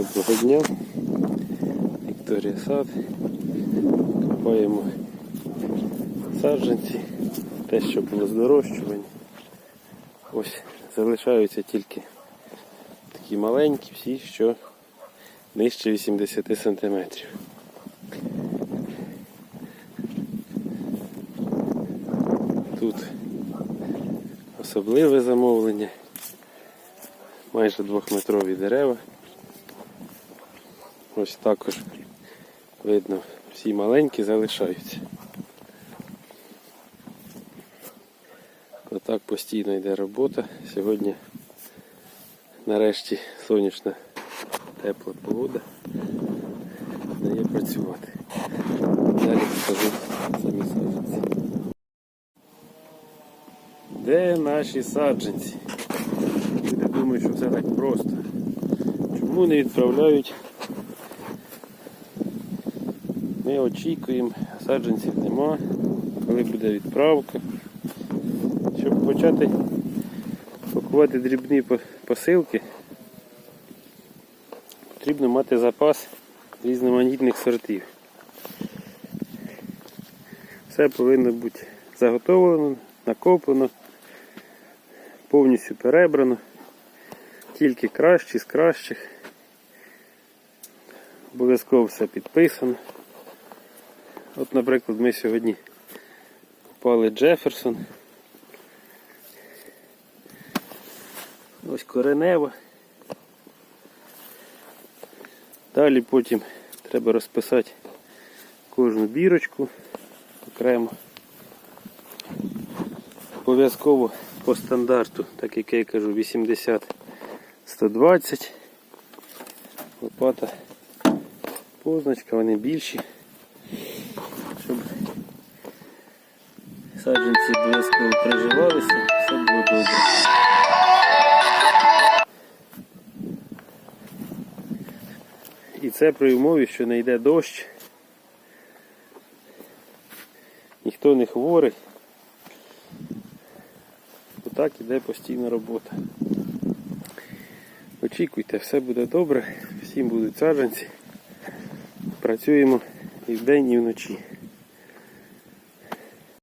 Доброго дня. Вікторія Сад. Купаємо саджанці. Те, що було з дорощування. Ось залишаються тільки такі маленькі, всі, що нижче 80 сантиметрів. Тут особливе замовлення. Майже двохметрові дерева. Ось також видно, всі маленькі залишаються. Отак постійно йде робота. Сьогодні нарешті сонячна тепла погода дає працювати. Далі покажу самі саджанці. Де наші саджанці? Люди думають, що все так просто. Чому не відправляють? Ми очікуємо, саджанців нема, коли буде відправка. Щоб почати пакувати дрібні посилки, потрібно мати запас різноманітних сортів. Все повинно бути заготовлено, накоплено, повністю перебрано, тільки кращі з кращих. Обов'язково все підписано. От, наприклад, ми сьогодні купали Джеферсон. Ось коренева. Далі потім треба розписати кожну бірочку окремо. Обов'язково по стандарту, так як я кажу, 80-120. Лопата позначка, вони більші. Саджанці обов'язково приживалися, все було добре. І це при умові, що не йде дощ. Ніхто не хворий. Отак іде постійна робота. Очікуйте, все буде добре, всім будуть саджанці. Працюємо і вдень, і вночі.